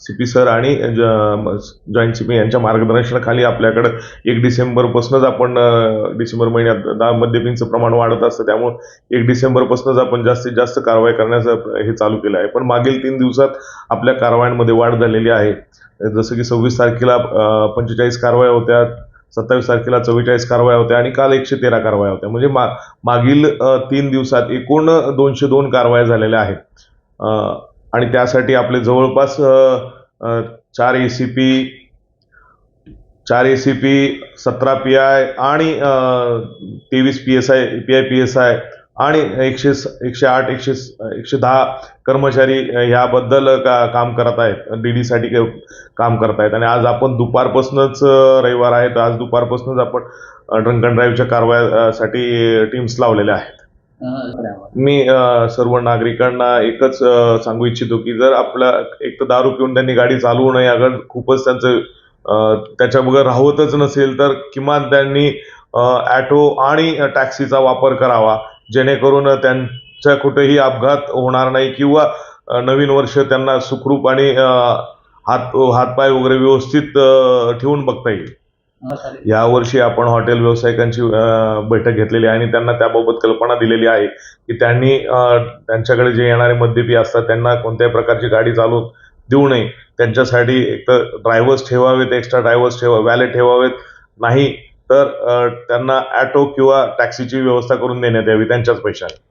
C P sir आणि joint C P यांच्या मार्गदर्शनाखाली आपल्याकडं एक डिसेंबरपासूनच आपण डिसेंबर महिन्यात दहा मद्यपींचं प्रमाण वाढत असतं. त्यामुळे एक डिसेंबरपासूनच आपण जास्तीत जास्त कारवाई करण्याचं हे चालू केलं आहे. पण मागील तीन दिवसात आपल्या कारवायांमध्ये वाढ झालेली आहे. जसं की सव्वीस तारखेला पंचेचाळीस कारवाया होत्या सत्तावीस तारखेला चव्वेचाळीस कारवाया होत्या आणि काल एकशे तेरा कारवाया होत्या. म्हणजे मा मागील तीन दिवसात एकूण दोनशे दोन कारवाया झालेल्या आहेत. आणि त्यासाठी आपले जवळपास चार ए सी पी चार ए सी पी सतरा पी आय आणि तेवीस P S I P I P S I आणि एकशे स- एकशे आठ एकशे एकशे दहा कर्मचारी ह्याबद्दल का काम करत आहेत. डी डीसाठी काम करत आहेत. आणि आज आपण दुपारपासूनच रविवार आहे. तर आज दुपारपासूनच आपण ड्रंक अँड ड्राईव्हच्या कारवायासाठी टीम्स लावलेल्या आहेत. मी सर्व नागरिकांना एकच सांगू इच्छितो की जर आपला एक तर दारू पिऊन त्यांनी गाडी चालवू नये अगर खूपच त्यांचं त्याच्या त्याच्याबरोबर राहतच नसेल तर किमान त्यांनी ॲटो आणि टॅक्सीचा वापर करावा जेणेकरून त्यांच्या कुठेही अपघात होणार नाही किंवा नवीन वर्ष त्यांना सुखरूप आणि हात हातपाय वगैरे व्यवस्थित ठेवून बघता येईल. यावर्षी आपण हॉटेल व्यावसायिकांची बैठक घेतलेली आहे आणि त्यांना त्याबाबत कल्पना दिलेली आहे की त्यांनी त्यांच्याकडे जे येणारे मद्यपी असतात त्यांना कोणत्याही प्रकारची गाडी चालवून देऊ नये. त्यांच्यासाठी एक तर ड्रायव्हर्स ठेवावेत एक्स्ट्रा ड्रायव्हर्स ठेवा वॅले ठेवावेत. नाही तर त्यांना ॲटो किंवा टॅक्सीची व्यवस्था करून देण्यात यावी त्यांच्याच पैशाने.